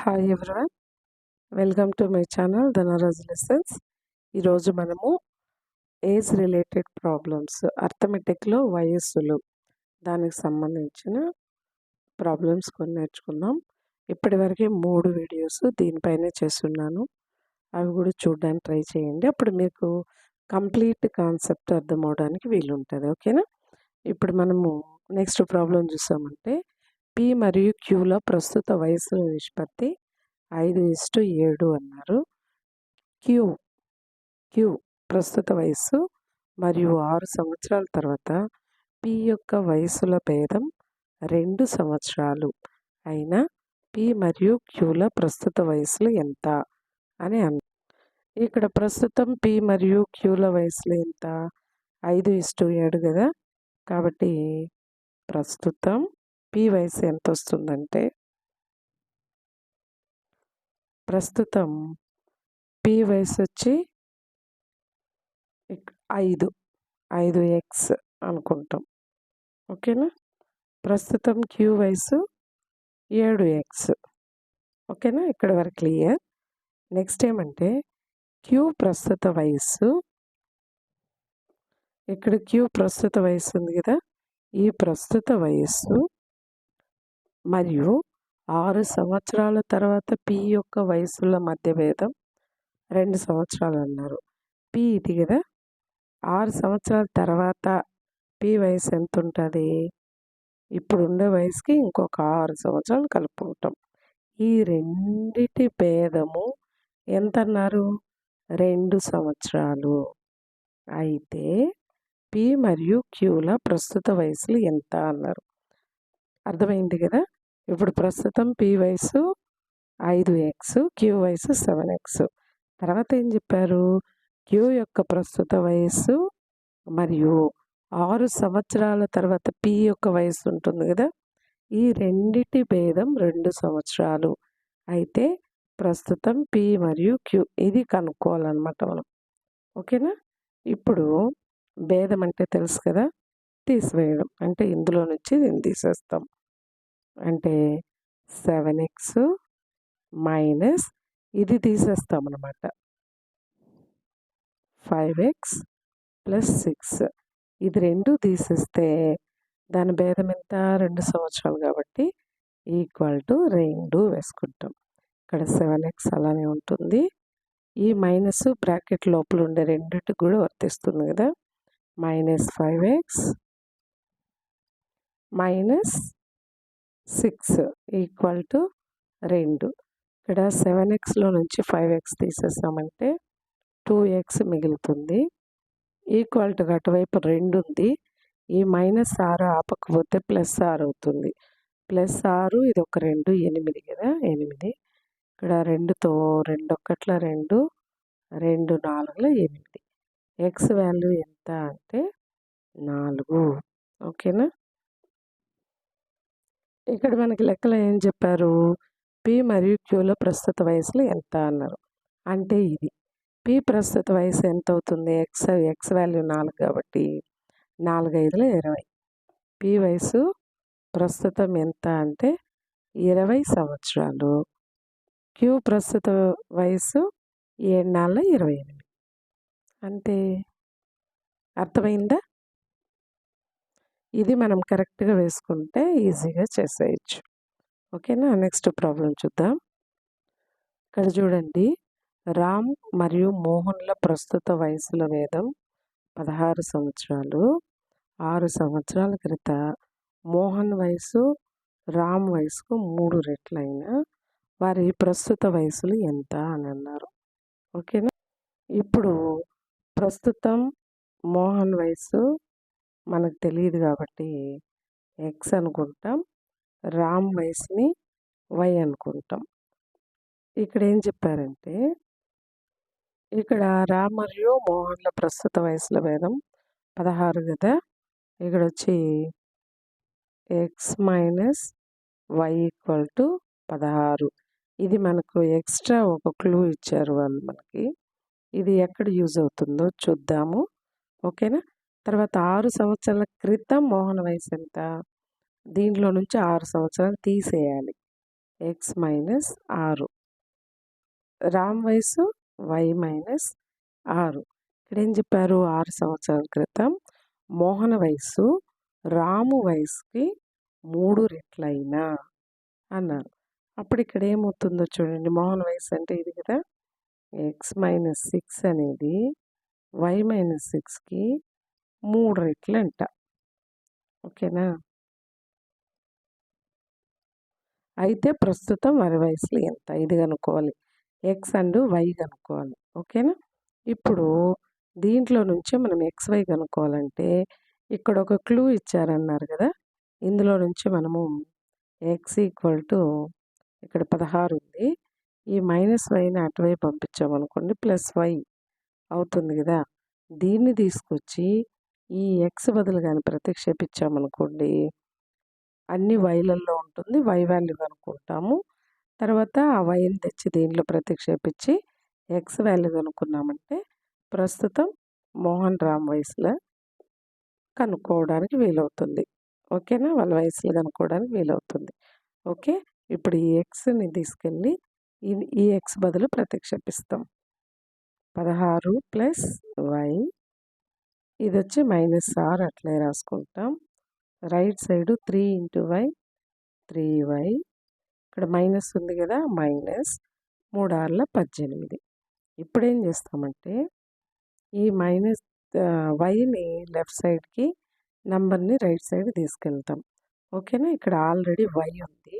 Hi everyone welcome to my channel Dhanraj lessons ఈరోజు మనము age related problems అర్థమెటిక్లో వయస్సులు దానికి సంబంధించిన ప్రాబ్లమ్స్ కొన్ని నేర్చుకుందాం. ఇప్పటివరకే మూడు వీడియోస్ దీనిపైనే చేస్తున్నాను. అవి కూడా చూడడానికి ట్రై చేయండి. అప్పుడు మీకు కంప్లీట్ కాన్సెప్ట్ అర్థం అవడానికి వీలుంటుంది ఓకేనా ఇప్పుడు మనము నెక్స్ట్ ప్రాబ్లం చూసామంటే పి మరియు క్యూల ప్రస్తుత వయసు నిష్పత్తి ఐదు ఇస్టు ఏడు అన్నారు. క్యూ క్యూ ప్రస్తుత వయస్సు మరియు ఆరు సంవత్సరాల తర్వాత పి యొక్క వయసుల భేదం రెండు సంవత్సరాలు అయినా పి మరియు క్యూల ప్రస్తుత వయసులు ఎంత అని అన్ ఇక్కడ ప్రస్తుతం పి మరియు క్యూల వయసులు ఎంత? ఐదు ఇస్టు ఏడు కదా? కాబట్టి ప్రస్తుతం పి వయసు ఎంత వస్తుందంటే ప్రస్తుతం పి వయసు వచ్చి ఐదు ఐదు ఎక్స్ అనుకుంటాం. ఓకేనా? ప్రస్తుతం క్యూ వయసు ఏడు ఎక్స్. ఓకేనా? ఇక్కడ వరకు క్లియర్. నెక్స్ట్ ఏమంటే క్యూ ప్రస్తుత వయస్సు ఇక్కడ క్యూ ప్రస్తుత వయస్సు ఉంది కదా? ఈ ప్రస్తుత వయస్సు మరియు ఆరు సంవత్సరాల తర్వాత పి యొక్క వయసుల మధ్య భేదం రెండు సంవత్సరాలు అన్నారు. పి ఇది కదా? ఆరు సంవత్సరాల తర్వాత పి వయసు ఎంత ఉంటుంది ఇప్పుడు ఉండే వయసుకి ఇంకొక ఆరు సంవత్సరాలు కలుపుకుంటాం. ఈ రెండిటి భేదము ఎంత అన్నారు రెండు సంవత్సరాలు. అయితే పి మరియు క్యూల ప్రస్తుత వయసులు ఎంత అన్నారు? అర్థమైంది కదా? ఇప్పుడు ప్రస్తుతం పి వయసు ఐదు ఎక్స్ క్యూ వయసు సెవెన్ ఎక్స్. తర్వాత ఏం చెప్పారు? క్యూ యొక్క ప్రస్తుత వయస్సు మరియు ఆరు సంవత్సరాల తర్వాత పి యొక్క వయసు ఉంటుంది కదా? ఈ రెండిటి భేదం రెండు సంవత్సరాలు. అయితే ప్రస్తుతం పి మరియు క్యూ ఇది కనుక్కోవాలన్నమాట మనం. ఓకేనా? ఇప్పుడు భేదం అంటే తెలుసు కదా? తీసివేయడం. అంటే ఇందులో నుంచి దీన్ని తీసేస్తాం. అంటే సెవెన్ ఎక్స్ మైనస్ ఇది తీసేస్తాం అనమాట ఫైవ్ ఎక్స్ ప్లస్ సిక్స్. ఇది రెండు తీసేస్తే దాని భేదం ఎంత? రెండు సంవత్సరాలు కాబట్టి ఈక్వల్ టు రెండు వేసుకుంటాం. ఇక్కడ సెవెన్ ఎక్స్ అలానే ఉంటుంది. ఈ మైనస్ బ్రాకెట్ లోపల ఉండే రెండింటికి కూడా వర్తిస్తుంది కదా. Minus five X minus six equal to రెండు. ఇక్కడ సెవెన్ ఎక్స్లో నుంచి ఫైవ్ ఎక్స్ తీసేసామంటే టూ ఎక్స్ మిగులుతుంది. ఈక్వల్ టు అటువైపు రెండు ఉంది. ఈ మైనస్ ఆరు ఆపకపోతే ప్లస్ ఆరు అవుతుంది. ప్లస్ ఆరు ఇది ఒక రెండు ఎనిమిది కదా ఎనిమిది. ఇక్కడ రెండుతో రెండు ఒక్కట్ల రెండు రెండు నాలుగులో ఎనిమిది. ఎక్స్ వాల్యూ ఎంత అంటే నాలుగు. ఓకేనా? ఇక్కడ మనకి లెక్కలో ఏం చెప్పారు? పి మరియు క్యూలో ప్రస్తుత వయసులు ఎంత అన్నారు. అంటే ఇది. పి ప్రస్తుత వయసు ఎంత అవుతుంది? ఎక్స్ ఎక్స్ వాల్యూ నాలుగు కాబట్టి నాలుగు ఐదులో ఇరవై. పి వయసు ప్రస్తుతం ఎంత అంటే ఇరవై సంవత్సరాలు. క్యూ ప్రస్తుత వయసు ఏడు నాలుగు ఇరవై ఎనిమిది. అంతే అర్థమైందా? ఇది మనం కరెక్ట్గా వేసుకుంటే ఈజీగా చేసేయచ్చు. ఓకేనా? నెక్స్ట్ ప్రాబ్లం చూద్దాం. ఇక్కడ చూడండి. రామ్ మరియు మోహన్ల ప్రస్తుత వయసుల వేదం పదహారు సంవత్సరాలు. ఆరు సంవత్సరాల క్రిత మోహన్ వయసు రామ్ వయసుకు మూడు రెట్లైన వారి ప్రస్తుత వయసులు ఎంత అని అన్నారు. ఓకేనా? ఇప్పుడు ప్రస్తుతం మోహన్ వయసు మనకు తెలియదు కాబట్టి ఎక్స్ అనుకుంటాం రామ్ వయసుని వై అనుకుంటాం. ఇక్కడ ఏం చెప్పారంటే ఇక్కడ రామ్ మరియు మోహన్ల ప్రస్తుత వయసుల భేదం పదహారు కదా ఇక్కడ వచ్చి X minus Y equal to పదహారు. ఇది మనకు ఎక్స్ట్రా ఒక క్లూ ఇచ్చారు వాళ్ళు మనకి. ఇది ఎక్కడ యూజ్ అవుతుందో చూద్దాము. ఓకేనా? తర్వాత ఆరు సంవత్సరాల క్రితం మోహన వయసు ఎంత దీంట్లో నుంచి ఆరు సంవత్సరాలు తీసేయాలి. ఎక్స్ మైనస్ ఆరు. రామ్ వయసు వై మైనస్ ఆరు. ఇక్కడ ఏం చెప్పారు? ఆరు సంవత్సరాల క్రితం మోహన వయసు రాము వయసుకి మూడు రెట్లైనా అన్నారు. అప్పుడు ఇక్కడ ఏమవుతుందో చూడండి. మోహన్ వయసు అంటే ఇది కదా? ఎక్స్ మైనస్ సిక్స్ అనేది వై మైనస్ సిక్స్కి మూడు రెట్లు అంట. ఓకేనా? అయితే ప్రస్తుతం వారి వయసులో ఎంత? ఇది కనుక్కోవాలి. ఎక్స్ అండ్ వై కనుక్కోవాలి. ఓకేనా? ఇప్పుడు దీంట్లో నుంచే మనం ఎక్స్ వై కనుక్కోవాలంటే ఇక్కడ ఒక క్లూ ఇచ్చారన్నారు కదా? ఇందులో నుంచి మనము ఎక్స్ ఈక్వల్ టు ఇక్కడ పదహారు ఉంది. ఈ మైనస్ వైని అటువై పంపించామనుకోండి ప్లస్ వై అవుతుంది కదా? దీన్ని తీసుకొచ్చి ఈ ఎక్స్ బదులు కానీ ప్రతిక్షేపించామనుకోండి అన్ని వైలల్లో ఉంటుంది. వై వాల్యూ కనుక్కుంటాము తర్వాత ఆ వైని తెచ్చి దీనిలో ప్రతిక్షేపించి ఎక్స్ వాల్యూ కనుక్కున్నామంటే ప్రస్తుతం మోహన్ రామ్ వయసులో కనుక్కోవడానికి వీలవుతుంది. ఓకేనా? వాళ్ళ వయసులో కనుక్కోవడానికి వీలవుతుంది. ఓకే? ఇప్పుడు ఈ ఎక్స్ని తీసుకెళ్ళి ఈ ఈ ఎక్స్ బదులు ప్రతిక్షేపిస్తాం. పదహారు ప్లస్ వై ఇది వచ్చి మైనస్ ఆర్ అట్లే రాసుకుంటాం. Right side three into Y three Y. ఇక్కడ మైనస్ ఉంది కదా మైనస్ మూడు ఆర్ల పద్దెనిమిది. ఇప్పుడు ఏం చేస్తామంటే ఈ మైనస్ వైని లెఫ్ట్ సైడ్కి నంబర్ని రైట్ సైడ్ తీసుకెళ్తాం. ఓకేనా? ఇక్కడ ఆల్రెడీ వై ఉంది.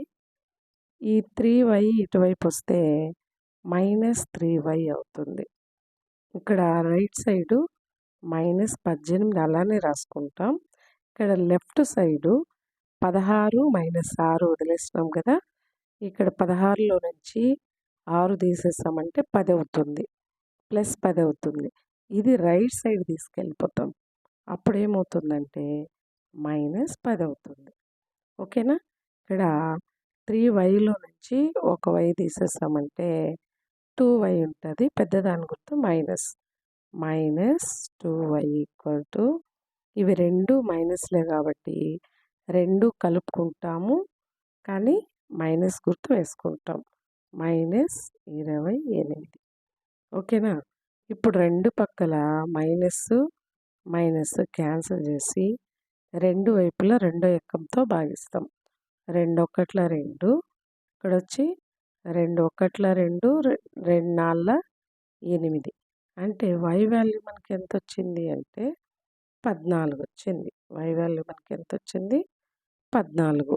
ఈ త్రీ వై ఇటువైపు వస్తే మైనస్ త్రీ వై అవుతుంది. ఇక్కడ రైట్ సైడు మైనస్ పద్దెనిమిది అలానే రాసుకుంటాం. ఇక్కడ లెఫ్ట్ సైడు పదహారు మైనస్ ఆరు వదిలేసినాం కదా ఇక్కడ పదహారులో నుంచి ఆరు తీసేసామంటే పది అవుతుంది ప్లస్ పది అవుతుంది. ఇది రైట్ సైడ్ తీసుకెళ్ళిపోతాం. అప్పుడు ఏమవుతుందంటే మైనస్ పది అవుతుంది. ఓకేనా? ఇక్కడ త్రీ వైలో నుంచి ఒక వై తీసేసామంటే టూ వై ఉంటుంది పెద్దదాని గుర్తు minus. Minus two Y equal to ఇవి రెండు మైనస్లే కాబట్టి రెండు కలుపుకుంటాము. కానీ మైనస్ గుర్తు వేసుకుంటాం. మైనస్ ఇరవై ఎనిమిది. ఓకేనా? ఇప్పుడు రెండు పక్కల మైనస్ మైనస్ క్యాన్సిల్ చేసి రెండు వైపులా రెండో ఎక్కంతో భాగిస్తాం. రెండు ఒకట్ల రెండు. ఇక్కడ వచ్చి రెండు ఒకట్ల రెండు రెండు నాళ్ళ ఎనిమిది. అంటే వై వాల్యూ మనకి ఎంత వచ్చింది అంటే పద్నాలుగు వచ్చింది. వై వాల్యూ మనకి ఎంత వచ్చింది పద్నాలుగు.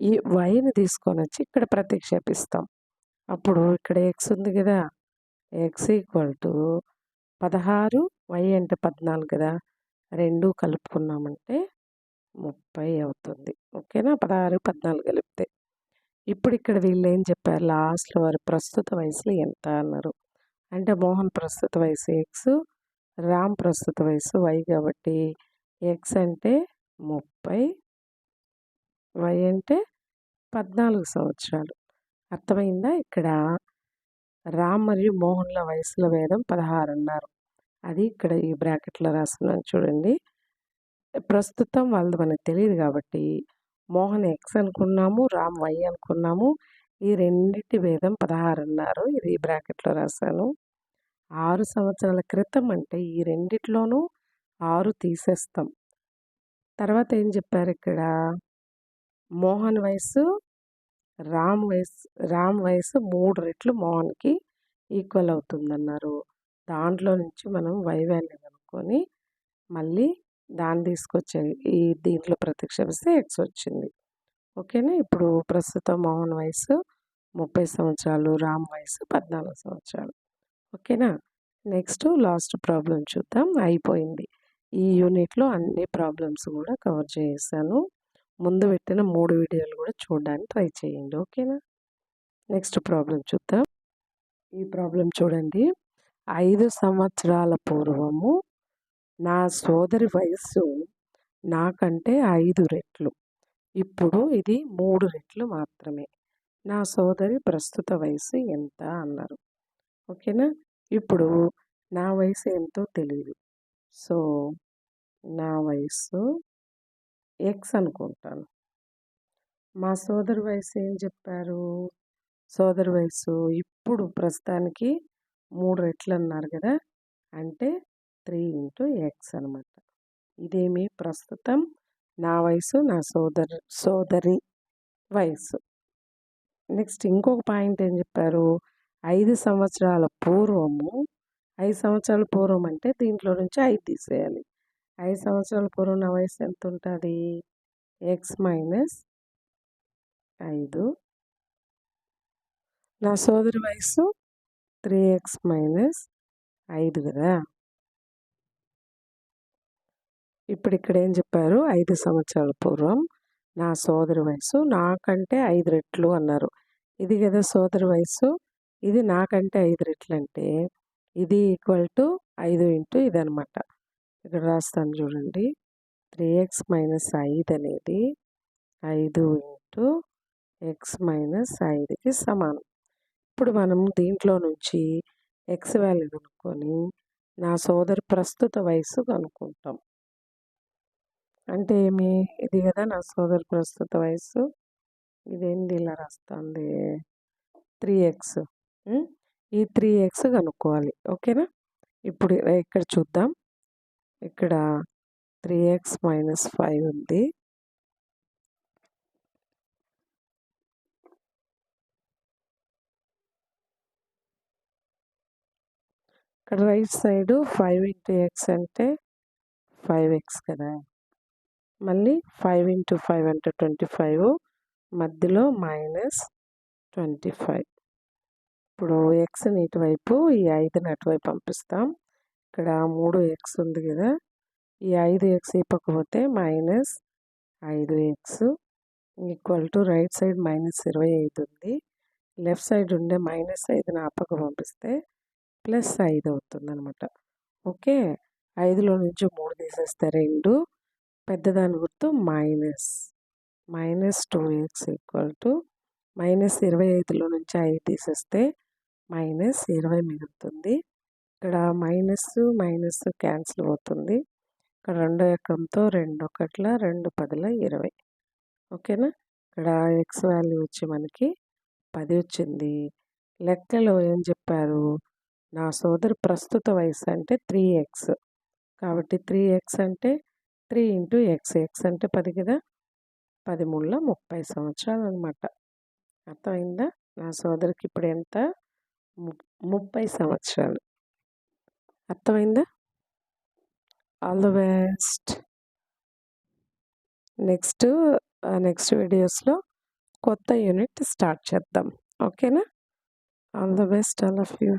ఈ వైని తీసుకొని వచ్చి ఇక్కడ ప్రతిక్షేపిస్తాం. అప్పుడు ఇక్కడ ఎక్స్ ఉంది కదా? ఎక్స్ ఈక్వల్ టు పదహారు వై అంటే పద్నాలుగు కదా? రెండు కలుపుకున్నామంటే ముప్పై అవుతుంది. ఓకేనా? పదహారు పద్నాలుగు కలిపితే. ఇప్పుడు ఇక్కడ వీళ్ళు ఏం చెప్పారు? లాస్ట్లో వారి ప్రస్తుత వయసులో ఎంత అన్నారు? అంటే మోహన్ ప్రస్తుత వయసు ఎక్స్ రామ్ ప్రస్తుత వయసు వై కాబట్టి ఎక్స్ అంటే ముప్పై వై అంటే పద్నాలుగు సంవత్సరాలు. అర్థమైందా ఇక్కడ? రామ్ మరియు మోహన్ల వయసుల భేదం పదహారు అన్నారు. అది ఇక్కడ ఈ బ్రాకెట్లో రాస్తున్నాను చూడండి. ప్రస్తుతం వాళ్ళది మనకు తెలియదు కాబట్టి మోహన్ ఎక్స్ అనుకున్నాము రామ్ వై అనుకున్నాము. ఈ రెండింటి భేదం పదహారు అన్నారు. ఇది బ్రాకెట్లో రాశాను. ఆరు సంవత్సరాల క్రితం అంటే ఈ రెండిట్లోనూ ఆరు తీసేస్తాం. తర్వాత ఏం చెప్పారు ఇక్కడ? మోహన్ వయసు రామ్ వయసు రామ్ వయసు మూడు రెట్లు మోహన్కి ఈక్వల్ అవుతుందన్నారు. దాంట్లో నుంచి మనం వై వాల్యూ కనుక్కొని మళ్ళీ దాన్ని తీసుకొచ్చే ఈ దీంట్లో ప్రతిక్షేపిస్తే ఎక్స్ వచ్చింది. ఓకేనా? ఇప్పుడు ప్రస్తుతం మోహన్ వయసు ముప్పై సంవత్సరాలు రామ్ వయసు పద్నాలుగు సంవత్సరాలు. ఓకేనా? నెక్స్ట్ లాస్ట్ ప్రాబ్లం చూద్దాం. అయిపోయింది. ఈ యూనిట్లో అన్ని ప్రాబ్లమ్స్ కూడా కవర్ చేశాను. ముందు పెట్టిన మూడు వీడియోలు కూడా చూడడానికి ట్రై చేయండి. ఓకేనా? నెక్స్ట్ ప్రాబ్లం చూద్దాం. ఈ ప్రాబ్లం చూడండి. ఐదు సంవత్సరాల పూర్వము నా సోదరి వయస్సు నాకంటే ఐదు రెట్లు. ఇప్పుడు ఇది మూడు రెట్లు మాత్రమే. నా సోదరి ప్రస్తుత వయసు ఎంత? అన్నారు. ఓకేనా? ఇప్పుడు నా వయసు ఎంతో తెలియదు సో నా వయసు ఎక్స్ అనుకుంటాను. మా సోదరి వయసు ఏం చెప్పారు? సోదరి వయసు ఇప్పుడు ప్రస్తుతానికి మూడు రెట్లు అన్నారు కదా? అంటే త్రీ ఇంటూ ఎక్స్ అనమాట. ఇదేమి ప్రస్తుతం నా వయసు నా సోదరు సోదరి వయసు. నెక్స్ట్ ఇంకొక పాయింట్ ఏం చెప్పారు? ఐదు సంవత్సరాల పూర్వము. ఐదు సంవత్సరాల పూర్వం అంటే దీంట్లో నుంచి ఐదు తీసేయాలి. ఐదు సంవత్సరాల పూర్వం నా వయసు ఎంత ఉంటుంది ఎక్స్ మైనస్ ఐదు. నా సోదరి వయసు త్రీ ఎక్స్ మైనస్ ఐదు కదా? ఇప్పుడు ఇక్కడ ఏం చెప్పారు? ఐదు సంవత్సరాల పూర్వం నా సోదరి వయసు నాకంటే ఐదు రెట్లు అన్నారు. ఇది కదా సోదరి వయసు? ఇది నాకంటే ఐదు రెట్లు అంటే ఇది ఈక్వల్ టు ఐదు ఇంటూ ఇది అనమాట ఇక్కడ రాస్తాను చూడండి. త్రీ ఎక్స్ మైనస్ ఐదు అనేది ఐదు ఇంటూ ఎక్స్ మైనస్ ఐదుకి సమానం. ఇప్పుడు మనం దీంట్లో నుంచి ఎక్స్ వాల్యూ కనుక్కొని నా సోదరి ప్రస్తుత వయసు కనుక్కుంటాం. అంటే ఏమి? ఇది కదా నా సోదరి ప్రస్తుత వయసు ఇదేంది ఇలా రాస్తుంది? Three X. ఈ త్రీ ఎక్స్ కనుక్కోవాలి. ఓకేనా? ఇప్పుడు ఇక్కడ చూద్దాం. ఇక్కడ త్రీ ఎక్స్ మైనస్ ఫైవ్ ఉంది. ఇక్కడ right side five into X అంటే ఫైవ్ ఎక్స్ కదా. మళ్ళీ ఫైవ్ ఇంటూ ఫైవ్ అంటే ట్వంటీ ఫైవ్. మధ్యలో మైనస్ ట్వంటీ ఫైవ్. ఇప్పుడు ఎక్స్ని ఇటువైపు ఈ ఐదుని అటువైపు పంపిస్తాం. ఇక్కడ మూడు ఎక్స్ ఉంది కదా. ఈ ఐదు ఎక్స్ ఇవ్వకపోతే మైనస్ ఐదు x equal to right side minus ఇరవై ఐదు ఉంది. లెఫ్ట్ సైడ్ ఉండే మైనస్ ఐదుని అప్పకు పంపిస్తే ప్లస్ ఐదు అవుతుంది అనమాట ఓకే? ఐదులో నుంచి మూడు తీసేస్తే రెండు. పెద్దదాని గుర్తు minus. Minus two X equal to minus ఇరవై ఐదులో నుంచి ఐదు తీసేస్తే మైనస్ ఇరవై మిగులుతుంది. ఇక్కడ మైనస్ మైనస్ క్యాన్సిల్ అవుతుంది. ఇక్కడ రెండో ఎకంతో రెండు ఒకట్ల రెండు పదుల ఇరవై. ఓకేనా? ఇక్కడ ఎక్స్ వాల్యూ వచ్చి మనకి పది వచ్చింది. లెక్కలో ఏం చెప్పారు? నా సోదరు ప్రస్తుత వయసు అంటే త్రీ ఎక్స్. కాబట్టి త్రీ ఎక్స్ అంటే త్రీ ఇంటూ ఎక్స్. ఎక్స్ అంటే పది కదా? పదిమూడులో ముప్పై సంవత్సరాలు అనమాట అర్థమైందా? నా సోదరికి ఇప్పుడు ఎంత? ముప్పై సంవత్సరాలు. అర్థమైందా? All the best. Next next వీడియోస్లో కొత్త యూనిట్ స్టార్ట్ చేద్దాం. ఓకేనా? All the best all of you.